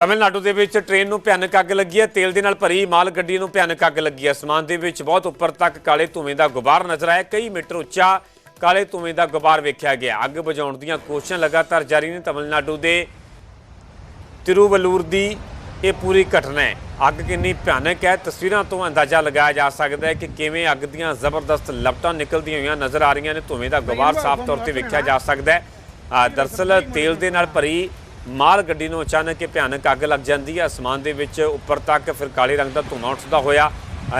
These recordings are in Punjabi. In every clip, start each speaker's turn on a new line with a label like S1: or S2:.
S1: ਤਮਿਲਨਾਡੂ ਦੇ ਵਿੱਚ ਟ੍ਰੇਨ ਨੂੰ ਭਿਆਨਕ ਅੱਗ ਲੱਗੀ ਹੈ। ਤੇਲ ਦੇ ਨਾਲ ਭਰੀ ਮਾਲ ਗੱਡੀ ਨੂੰ ਭਿਆਨਕ ਅੱਗ ਲੱਗੀ ਹੈ। ਅਸਮਾਨ ਦੇ ਵਿੱਚ ਬਹੁਤ ਉੱਪਰ ਤੱਕ ਕਾਲੇ ਧੂਏ ਦਾ ਗੁਬਾਰ ਨਜ਼ਰ ਆਇਆ। ਕਈ ਮੀਟਰ ਉੱਚਾ ਕਾਲੇ ਧੂਏ ਦਾ ਗੁਬਾਰ ਵੇਖਿਆ ਗਿਆ। ਅੱਗ ਬੁਝਾਉਣ ਦੀਆਂ ਕੋਸ਼ਿਸ਼ਾਂ ਲਗਾਤਾਰ ਜਾਰੀ ਨੇ। ਤਮਿਲਨਾਡੂ ਦੇ ਤਿਰੂਵਲੂਰ ਦੀ ਇਹ ਪੂਰੀ ਘਟਨਾ ਹੈ। ਅੱਗ ਕਿੰਨੀ ਭਿਆਨਕ ਹੈ ਤਸਵੀਰਾਂ ਤੋਂ ਅੰਦਾਜ਼ਾ ਲਗਾਇਆ ਜਾ ਸਕਦਾ ਹੈ ਕਿ ਕਿਵੇਂ ਅੱਗ ਦੀਆਂ ਜ਼ਬਰਦਸਤ ਲਪਟਾਂ ਨਿਕਲਦੀਆਂ ਹੋਈਆਂ ਨਜ਼ਰ ਆ ਰਹੀਆਂ ਨੇ। ਧੂਏ ਦਾ ਗੁਬਾਰ ਸਾਫ਼ ਤੌਰ ਤੇ ਵੇਖਿਆ ਜਾ ਸਕਦਾ ਹੈ। ਆ, ਦਰਅਸਲ ਤੇਲ ਦੇ ਨਾਲ ਭਰੀ ਮਾਲ ਗੱਡੀ ਨੂੰ ਅਚਾਨਕ ਇਹ ਭਿਆਨਕ ਅੱਗ ਲੱਗ ਜਾਂਦੀ ਹੈ। ਅਸਮਾਨ ਦੇ ਵਿੱਚ ਉੱਪਰ ਤੱਕ ਫਿਰ ਕਾਲੇ ਰੰਗ ਦਾ ਧੂੰਆਂ ਉੱਠਦਾ ਹੋਇਆ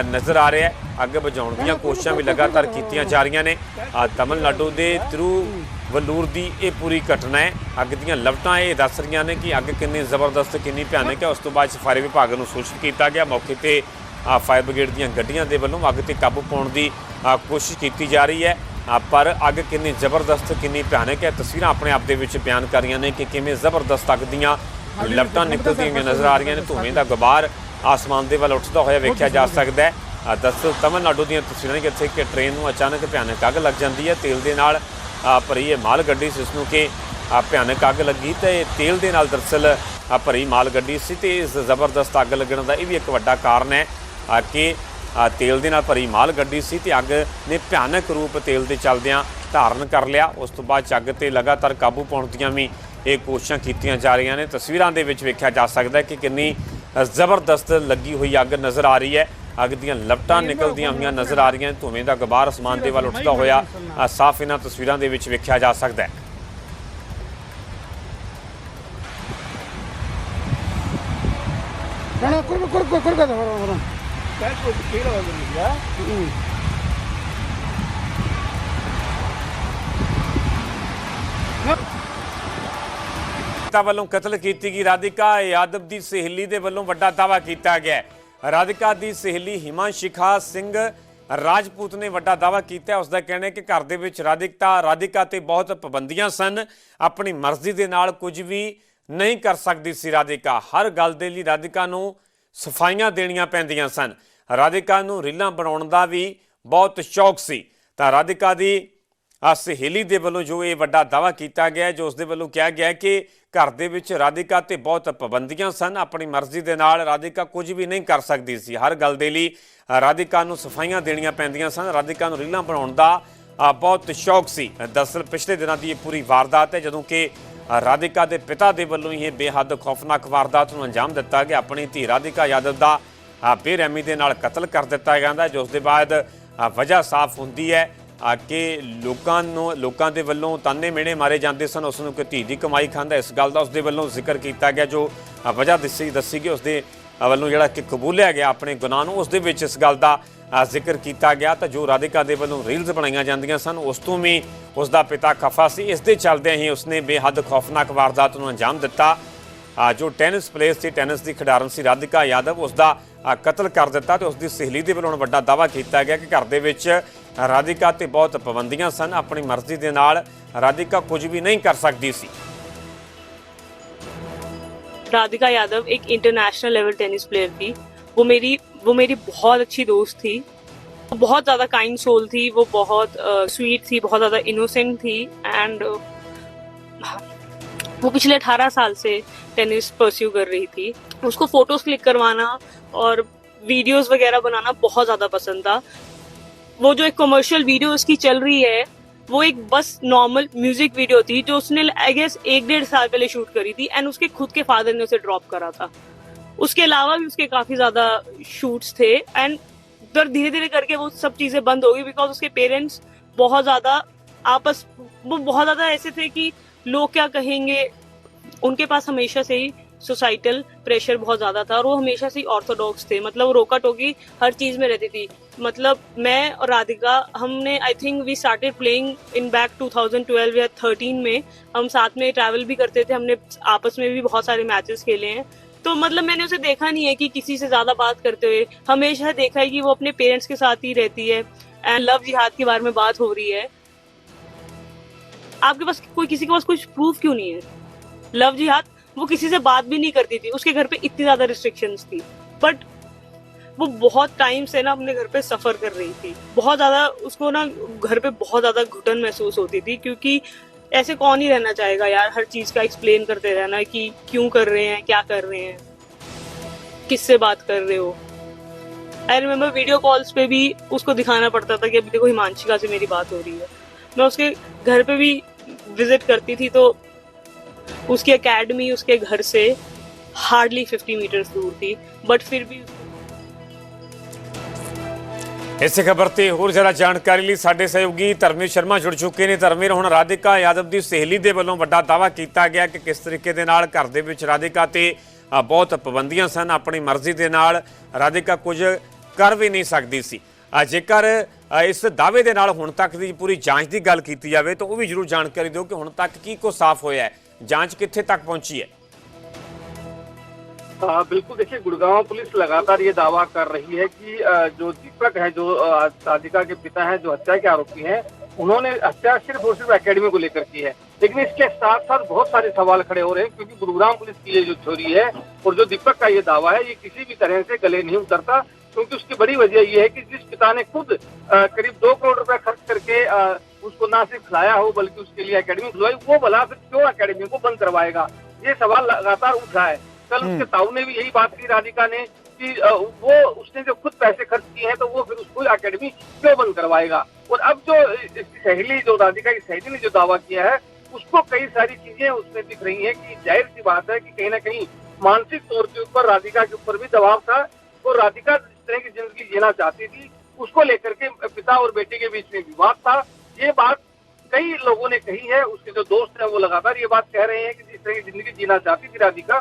S1: ਨਜ਼ਰ ਆ ਰਿਹਾ ਹੈ। ਅੱਗ ਬੁਝਾਉਣ ਦੀਆਂ ਕੋਸ਼ਿਸ਼ਾਂ ਵੀ ਲਗਾਤਾਰ ਕੀਤੀਆਂ ਜਾ ਰਹੀਆਂ ਨੇ। ਅ, ਤਮਿਲਨਾਡੂ ਦੇ ਤਿਰੂਵਲੂਰ ਦੀ ਇਹ ਪੂਰੀ ਘਟਨਾ ਹੈ। ਅੱਗ ਦੀਆਂ ਲਪਟਾਂ ਇਹ ਦੱਸ ਰਹੀਆਂ ਨੇ ਕਿ ਅੱਗ ਕਿੰਨੀ ਜ਼ਬਰਦਸਤ ਕਿੰਨੀ ਭਿਆਨਕ ਹੈ। ਉਸ ਤੋਂ ਬਾਅਦ ਫਾਇਰ ਵਿਭਾਗ ਨੂੰ ਸੂਚਿਤ ਕੀਤਾ ਗਿਆ। ਮੌਕੇ ਤੇ ਫਾਇਰ ਬ੍ਰਿਗੇਡ ਦੀਆਂ ਗੱਡੀਆਂ ਦੇ ਵੱਲੋਂ ਅੱਗ ਤੇ ਕਾਬੂ ਪਾਉਣ ਦੀ ਕੋਸ਼ਿਸ਼ ਕੀਤੀ ਜਾ ਰਹੀ ਹੈ। ਪਰ ਅੱਗ ਕਿੰਨੀ ਜ਼ਬਰਦਸਤ, ਕਿੰਨੀ ਭਿਆਨਕ ਹੈ। ਤਸਵੀਰਾਂ ਆਪਣੇ ਆਪ ਦੇ ਵਿੱਚ ਬਿਆਨ ਕਰ ਰਹੀਆਂ ਨੇ ਕਿ ਕਿਵੇਂ ਜ਼ਬਰਦਸਤ ਅੱਗ ਦੀਆਂ ਲਪਟਾਂ ਨਿਕਲਦੀਆਂ ਹੋਈਆਂ ਨਜ਼ਰ ਆ ਰਹੀਆਂ ਨੇ। ਧੂਏ ਦਾ ਗੁਬਾਰ ਆਸਮਾਨ ਦੇ ਵੱਲ ਉੱਠਦਾ ਹੋਇਆ ਵੇਖਿਆ ਜਾ ਸਕਦਾ ਹੈ। ਦਰਅਸਲ ਤਮਿਲਨਾਡੂ ਦੀਆਂ ਤਸਵੀਰਾਂ ਨੇ ਜਿੱਥੇ ਕਿ ਟ੍ਰੇਨ ਨੂੰ ਅਚਾਨਕ ਭਿਆਨਕ ਅੱਗ ਲੱਗ ਜਾਂਦੀ ਹੈ। ਤੇਲ ਦੇ ਨਾਲ ਭਰੀ ਇਹ ਮਾਲ ਗੱਡੀ ਸੀ, ਜਿਸ ਨੂੰ ਕਿ ਭਿਆਨਕ ਅੱਗ ਲੱਗੀ ਤੇ ਤੇਲ ਦੇ ਨਾਲ ਦਰਅਸਲ ਭਰੀ ਮਾਲ ਗੱਡੀ ਸੀ ਤੇ ਇਸ ਜ਼ਬਰਦਸਤ ਅੱਗ ਲੱਗਣ ਦਾ ਇਹ ਵੀ ਇੱਕ ਵੱਡਾ ਕਾਰਨ ਹੈ ਕਿ ਤੇਲ ਦੇ ਨਾਲ ਭਰੀ ਮਾਲ ਗੱਡੀ ਸੀ ਤੇ ਅੱਗ ਨੇ ਭਿਆਨਕ ਰੂਪ ਤੇਲ ਦੇ ਚੱਲਦਿਆਂ ਧਾਰਨ ਕਰ ਲਿਆ ਉਸ ਤੋਂ ਬਾਅਦ 'ਚ ਅੱਗ ਤੇ ਲਗਾਤਾਰ ਕਾਬੂ ਪਾਉਣ ਦੀਆਂ ਵੀ ਇਹ ਕੋਸ਼ਿਸ਼ਾਂ ਕੀਤੀਆਂ ਜਾ ਰਹੀਆਂ ਨੇ ਤਸਵੀਰਾਂ ਦੇ ਵਿੱਚ ਵੇਖਿਆ ਜਾ ਸਕਦਾ ਹੈ ਕਿ ਕਿੰਨੀ ਜ਼ਬਰਦਸਤ ਲੱਗੀ ਹੋਈ ਅੱਗ ਨਜ਼ਰ ਆ ਰਹੀ ਹੈ ਅੱਗ ਦੀਆਂ ਲਪਟਾਂ ਨਿਕਲਦੀਆਂ ਹੋਈਆਂ ਨਜ਼ਰ ਆ ਰਹੀਆਂ ਧੂਏ ਦਾ ਗੁਬਾਰ ਅਸਮਾਨ ਦੇ ਵੱਲ ਉੱਠਦਾ ਹੋਇਆ ਸਾਫ਼ ਇਹਨਾਂ ਤਸਵੀਰਾਂ ਦੇ ਵਿੱਚ ਵੇਖਿਆ ਜਾ ਸਕਦਾ ਹੈ
S2: No, corre, corre, corre, corre, corre, corre, corre.
S1: ਪਿਤਾ ਵੱਲੋਂ ਕਤਲ ਕੀਤੀ ਗਈ। ਰਾਧਿਕਾ ਯਾਦਵ ਦੀ ਸਹੇਲੀ ਦੇ ਵੱਲੋਂ ਵੱਡਾ ਦਾਵਾ ਕੀਤਾ ਗਿਆ ਰਾਧਿਕਾ ਦੀ ਸਹੇਲੀ ਹਿਮਾਂਸ਼ਿਖਾ ਸਿੰਘ ਰਾਜਪੂਤ ਨੇ ਵੱਡਾ ਦਾਵਾ ਕੀਤਾ ਹੈ। ਉਸ ਦਾ ਕਹਿਣਾ ਹੈ ਕਿ ਘਰ ਦੇ ਵਿੱਚ ਰਾਧਿਕਤਾ ਰਾਧਿਕਾ ਤੇ ਬਹੁਤ ਪਾਬੰਦੀਆਂ ਸਨ। ਆਪਣੀ ਮਰਜ਼ੀ ਦੇ ਨਾਲ ਕੁਝ ਵੀ ਨਹੀਂ ਕਰ ਸਕਦੀ ਸੀ ਰਾਧਿਕਾ। ਹਰ ਗੱਲ ਦੇ ਲਈ ਰਾਧਿਕਾ ਨੂੰ ਸਫਾਈਆਂ ਦੇਣੀਆਂ ਪੈਂਦੀਆਂ ਸਨ। ਰਾਧਿਕਾ ਨੂੰ ਰੀਲਾਂ ਬਣਾਉਣ ਦਾ ਵੀ ਬਹੁਤ ਸ਼ੌਕ ਸੀ। ਤਾਂ ਰਾਧਿਕਾ ਦੀ ਸਹੇਲੀ ਦੇ ਵੱਲੋਂ ਜੋ ਇਹ ਵੱਡਾ ਦਾਵਾ ਕੀਤਾ ਗਿਆ ਜੋ ਉਸ ਦੇ ਵੱਲੋਂ ਕਿਹਾ ਗਿਆ ਕਿ ਘਰ ਦੇ ਵਿੱਚ ਰਾਧਿਕਾ ਤੇ ਬਹੁਤ ਪਾਬੰਦੀਆਂ ਸਨ। ਆਪਣੀ ਮਰਜ਼ੀ ਦੇ ਨਾਲ ਰਾਧਿਕਾ ਕੁਝ ਵੀ ਨਹੀਂ ਕਰ ਸਕਦੀ ਸੀ। ਹਰ ਗੱਲ ਦੇ ਲਈ ਰਾਧਿਕਾ ਨੂੰ ਸਫਾਈਆਂ ਦੇਣੀਆਂ ਪੈਂਦੀਆਂ ਸਨ। ਰਾਧਿਕਾ ਨੂੰ ਰੀਲਾਂ ਬਣਾਉਣ ਦਾ ਬਹੁਤ ਸ਼ੌਕ ਸੀ। ਦਰਅਸਲ ਪਿਛਲੇ ਦਿਨਾਂ ਦੀ ਇਹ ਪੂਰੀ ਵਾਰਦਾਤ ਹੈ, ਜਦੋਂ ਕਿ ਰਾਧਿਕਾ ਦੇ ਪਿਤਾ ਦੇ ਵੱਲੋਂ ਹੀ ਇਹ ਬੇਹੱਦ ਖੌਫਨਾਕ ਵਾਰਦਾਤ ਨੂੰ ਅੰਜਾਮ ਦਿੱਤਾ ਗਿਆ। ਆਪਣੀ ਧੀ ਰਾਧਿਕਾ ਯਾਦਵ ਦਾ ਬੇਰਹਿਮੀ ਦੇ ਨਾਲ ਕਤਲ ਕਰ ਦਿੱਤਾ ਜਾਂਦਾ ਜੋ ਉਸ ਦੇ ਬਾਅਦ ਵਜ੍ਹਾ ਸਾਫ਼ ਹੁੰਦੀ ਹੈ ਕਿ ਲੋਕਾਂ ਨੂੰ, ਲੋਕਾਂ ਦੇ ਵੱਲੋਂ ਤਾਨੇ ਮਿਹਣੇ ਮਾਰੇ ਜਾਂਦੇ ਸਨ। ਉਸ ਨੂੰ ਕਿ ਧੀ ਦੀ ਕਮਾਈ ਖਾਂਦਾ ਇਸ ਗੱਲ ਦਾ ਉਸ ਦੇ ਵੱਲੋਂ ਜ਼ਿਕਰ ਕੀਤਾ ਗਿਆ, ਜੋ ਵਜ੍ਹਾ ਦੱਸੀ ਦੱਸੀ ਗਈ ਉਸ ਦੇ ਵੱਲੋਂ ਜਿਹੜਾ ਕਿ ਕਬੂਲਿਆ ਗਿਆ ਆਪਣੇ ਗੁਨਾਹ ਨੂੰ, ਉਸ ਦੇ ਵਿੱਚ ਇਸ ਗੱਲ ਦਾ ਜ਼ਿਕਰ ਕੀਤਾ ਗਿਆ। ਤਾਂ ਜੋ ਰਾਧਿਕਾ ਦੇ ਵੱਲੋਂ ਰੀਲਸ ਬਣਾਈਆਂ ਜਾਂਦੀਆਂ ਸਨ, ਉਸ ਤੋਂ ਵੀ ਉਸ ਦਾ ਪਿਤਾ ਖਫਾ ਸੀ। ਇਸ ਦੇ ਚੱਲਦਿਆਂ ਹੀ ਉਸਨੇ ਬੇਹੱਦ ਖੌਫਨਾਕ ਵਾਰਦਾਤ ਨੂੰ ਅੰਜਾਮ ਦਿੱਤਾ। ਜੋ ਟੈਨਿਸ ਪਲੇਅਰ ਸੀ, ਟੈਨਿਸ ਦੀ ਖਿਡਾਰਨ ਸੀ, ਰਾਧਿਕਾ ਯਾਦਵ ਉਸ ਦਾ ਕਤਲ ਕਰ ਦਿੱਤਾ ਤੇ ਉਸ ਦੀ ਸਹੇਲੀ ਦੇ ਵੱਲੋਂ ਵੱਡਾ ਦਾਵਾ ਕੀਤਾ ਗਿਆ ਕਿ ਘਰ ਦੇ ਵਿੱਚ ਰਾਧਿਕਾ ਤੇ ਬਹੁਤ ਪਾਬੰਦੀਆਂ ਸਨ। ਆਪਣੀ ਮਰਜ਼ੀ ਦੇ ਨਾਲ ਰਾਧਿਕਾ ਕੁਝ ਵੀ ਨਹੀਂ ਕਰ ਸਕਦੀ ਸੀ।
S3: राधिका यादव एक इंटरनेशनल लेवल टेनिस प्लेयर थी। वो मेरी वो मेरी बहुत अच्छी दोस्त थी। वो बहुत ज़्यादा काइंड सोल थी वो बहुत स्वीट uh, थी बहुत ज़्यादा इनोसेंट थी एंड वो पिछले 18 साल से टेनिस परस्यू कर रही थी। उसको फ़ोटोज़ क्लिक करवाना और वीडियोस वगैरह बनाना बहुत ज़्यादा पसंद था। वो जो एक कमर्शियल वीडियो उसकी चल रही है वो एक बस नॉर्मल म्यूज़िक वीडियो थी जो उसने आई गेस एक डेढ़ साल पहले शूट करी थी एंड उसके खुद के फादर ने उसे ड्रॉप करा था। उसके अलावा भी उसके काफ़ी ज़्यादा शूट्स थे एंड उधर धीरे धीरे करके वो सब चीज़ें बंद हो गई बिकॉज़ उसके पेरेंट्स बहुत ज़्यादा आपस, वो बहुत ज़्यादा ऐसे थे कि लोग क्या कहेंगे, उनके पास हमेशा से ही सोसाइटल प्रेशर बहुत ज़्यादा था और वो हमेशा से ऑर्थोडॉक्स थे। मतलब रोका टोकी हर चीज़ में रहती थी। मतलब मैं और राधिका, हमने I think we started playing in back 2012 या 13 में हम साथ में ट्रैवल भी करते थे। हमने आपस में भी बहुत सारे मैचेस खेले हैं। तो मतलब मैंने उसे देखा नहीं है कि किसी से ज़्यादा बात करते हुए। हमेशा देखा है कि वो अपने पेरेंट्स के साथ ही रहती है एंड लव जिहाद के बारे में बात हो रही है। आपके पास कोई, किसी के पास कुछ प्रूफ क्यों नहीं है? लव जिहाद वो किसी से बात भी नहीं करती थी। उसके घर पे इतनी ज़्यादा रिस्ट्रिक्शंस थी। बट वो बहुत टाइम से ना अपने घर पे सफ़र कर रही थी। बहुत ज़्यादा उसको ना घर पे बहुत ज़्यादा घुटन महसूस होती थी क्योंकि ऐसे कौन ही रहना चाहेगा यार, हर चीज़ का एक्सप्लेन करते रहना कि क्यों कर रहे हैं, क्या कर रहे हैं, किससे बात कर रहे हो। आई रिमेम्बर वीडियो कॉल्स पे भी उसको दिखाना पड़ता था कि अभी देखो हिमांशिका से मेरी बात हो रही है। मैं उसके घर पे भी विज़िट करती थी तो उसकी एकेडमी उसके घर से हार्डली 50 मीटर्स दूर थी बट फिर भी
S1: ਇਸੇ ਖਬਰ ਤੇ ਹੋਰ ਜ਼ਿਆਦਾ ਜਾਣਕਾਰੀ ਲਈ ਸਾਡੇ ਸਹਿਯੋਗੀ ਧਰਮਵੀਰ ਸ਼ਰਮਾ ਜੁੜ ਚੁੱਕੇ ਨੇ ਧਰਮਵੀਰ ਹੁਣ ਰਾਧਿਕਾ ਯਾਦਵ ਦੀ ਸਹੇਲੀ ਦੇ ਵੱਲੋਂ ਵੱਡਾ ਦਾਵਾ ਕੀਤਾ ਗਿਆ ਕਿ ਕਿਸ ਤਰੀਕੇ ਦੇ ਨਾਲ ਘਰ ਦੇ ਵਿੱਚ ਰਾਧਿਕਾ ਤੇ ਅ, ਬਹੁਤ ਪਾਬੰਦੀਆਂ ਸਨ ਆਪਣੀ ਮਰਜ਼ੀ ਦੇ ਨਾਲ ਰਾਧਿਕਾ ਕੁਝ ਕਰ ਵੀ ਨਹੀਂ ਸਕਦੀ ਸੀ ਅ, ਜੇਕਰ ਅ, ਇਸ ਦਾਅਵੇ ਦੇ ਨਾਲ ਹੁਣ ਤੱਕ ਦੀ ਪੂਰੀ ਜਾਂਚ ਦੀ ਗੱਲ ਕੀਤੀ ਜਾਵੇ ਤਾਂ ਉਹ ਵੀ ਜ਼ਰੂਰ ਜਾਣਕਾਰੀ ਦਿਓ ਕਿ ਹੁਣ ਤੱਕ ਕੀ ਕੁਝ ਸਾਫ਼ ਹੋਇਆ ਹੈ जाँच कितने तक पहुँची
S4: है? आ, बिल्कुल देखिए गुड़गांव पुलिस लगातार ये दावा कर रही है कि जो दीपक है जो साधिका के पिता हैं जो हत्या के आरोपी हैं उन्होंने हत्या सिर्फ़ और सिर्फ़ एकेडमी को लेकर की है। लेकिन इसके साथ साथ बहुत सारे सवाल खड़े हो रहे हैं क्योंकि गुरुग्राम पुलिस की ये जो चोरी है और जो दीपक का ये दावा है ये किसी भी तरह से गले नहीं उतरता क्योंकि उसकी बड़ी वजह ये है कि जिस पिता ने खुद करीब दो करोड़ रुपए खर्च करके उसको ना सिर्फ़ खिलाया हो बल्कि उसके लिए अकेडमी खुलवाई वो भला फिर क्यों अकेडमी को बंद करवाएगा? ये सवाल लगातार उठ रहा है। कल उसके ताऊ ने भी यही बात की राधिका ने कि वो उसने जो खुद पैसे खर्च किए हैं तो वो फिर उसको अकेडमी क्यों बंद करवाएगा? और अब जो इसकी सहेली जो राधिका की सहेली ने जो दावा किया है उसको कई सारी चीज़ें उसमें दिख रही है कि ज़ाहिर सी बात है कि कहीं ना कहीं मानसिक तौर के ऊपर राधिका के ऊपर भी दबाव था। और राधिका जिस तरह की ज़िंदगी जीना चाहती थी उसको लेकर के पिता और बेटे के बीच में विवाद था। ये बात कई लोगों ने कही है उसके जो दोस्त हैं वो लगातार ये बात कह रहे हैं कि जिस तरह की ज़िंदगी जीना चाहती थी राधिका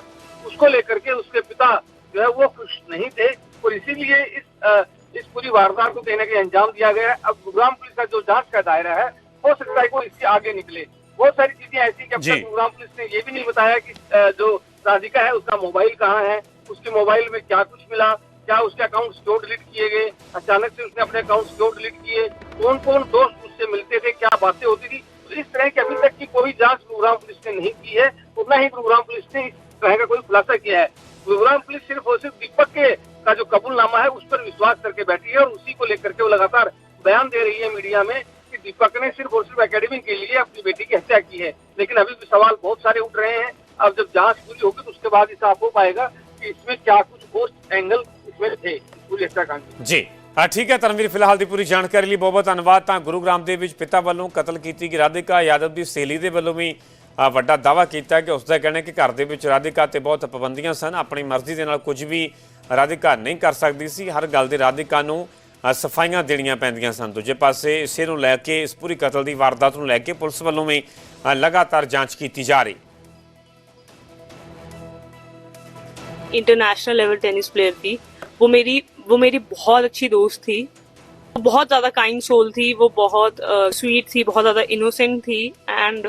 S4: उसको लेकर के उसके पिता जो है वो खुश नहीं थे और इसीलिए इस अ, इस पूरी वारदात को कहीं ना कहीं अंजाम दिया गया है। अब गुरुग्राम पुलिस का जो जाँच का दायरा है हो सकता है वो इससे आगे निकले। बहुत सारी चीज़ें ऐसी कि अब तक गुरुग्राम पुलिस ने ये भी नहीं बताया कि जो राधिका है उसका मोबाइल कहाँ है उसके मोबाइल में क्या कुछ मिला क्या उसके अकाउंट क्यों डिलीट किए गए अचानक से उसने अपने अकाउंट क्यों डिलीट किए कौन कौन दोस्त उससे मिलते थे, क्या बातें होती थी तो इस तरह की अभी तक की कोई जाँच गुरुग्राम पुलिस ने नहीं की है और न ही गुरुग्राम पुलिस ने इस तरह का कोई खुलासा किया है। गुरुग्राम पुलिस सिर्फ़ और सिर्फ़ दीपक के का जो कबूलनामा है, उस पर विश्वास करके बैठी है और उसी को लेकर के वो लगातार बयान दे रही है मीडिया में कि दीपक ने सिर्फ़ और सिर्फ़ अकेडमी के लिए अपनी बेटी की हत्या की है। लेकिन अभी भी सवाल बहुत सारे उठ रहे हैं। अब जब जाँच पूरी होगी तो उसके बाद ही साफ़ हो पाएगा कि इसमें क्या कुछ और एंगल इसमें थे पूरी हत्याकांड
S1: ਜੀ ਹਾਂ, ਠੀਕ ਹੈ ਤਨਵੀਰ ਫਿਲਹਾਲ ਦੀ ਪੂਰੀ ਜਾਣਕਾਰੀ ਲਈ ਬਹੁਤ ਬਹੁਤ ਧੰਨਵਾਦ। ਤਾਂ ਗੁਰੂਗ੍ਰਾਮ ਦੇ ਵਿੱਚ ਪਿਤਾ ਵੱਲੋਂ ਕਤਲ ਕੀਤੀ ਗਈ। ਰਾਧਿਕਾ ਯਾਦਵ ਦੀ ਸਹੇਲੀ ਦੇ ਵੱਲੋਂ ਵੀ ਵੱਡਾ ਦਾਵਾ ਕੀਤਾ ਕਿ ਉਸ ਦਾ ਕਹਿਣਾ ਕਿ ਘਰ ਦੇ ਵਿੱਚ ਰਾਧਿਕਾ ਤੇ ਬਹੁਤ ਪਾਬੰਦੀਆਂ ਸਨ। ਆਪਣੀ ਮਰਜ਼ੀ ਦੇ ਨਾਲ ਕੁਝ ਵੀ ਰਾਧਿਕਾ ਨਹੀਂ ਕਰ ਸਕਦੀ ਸੀ। ਹਰ ਗੱਲ ਦੇ ਰਾਧਿਕਾ ਨੂੰ ਸਫਾਈਆਂ ਦੇਣੀਆਂ ਪੈਂਦੀਆਂ ਸਨ। ਦੂਜੇ ਪਾਸੇ ਇਸੇ ਨੂੰ ਲੈ ਕੇ, ਇਸ ਪੂਰੀ ਕਤਲ ਦੀ ਵਾਰਦਾਤ ਨੂੰ ਲੈ ਕੇ ਪੁਲਿਸ ਵੱਲੋਂ ਵੀ ਲਗਾਤਾਰ ਜਾਂਚ ਕੀਤੀ ਜਾ ਰਹੀ।
S3: ਇੰਟਰਨੈਸ਼ਨਲ ਲੈਵਲ ਟੈਨਿਸ ਪਲੇਅਰ ਦੀ, ਉਹ ਮੇਰੀ वो मेरी बहुत अच्छी दोस्त थी। बहुत ज़्यादा काइंड सोल थी वो बहुत स्वीट uh, थी बहुत ज़्यादा इनोसेंट थी एंड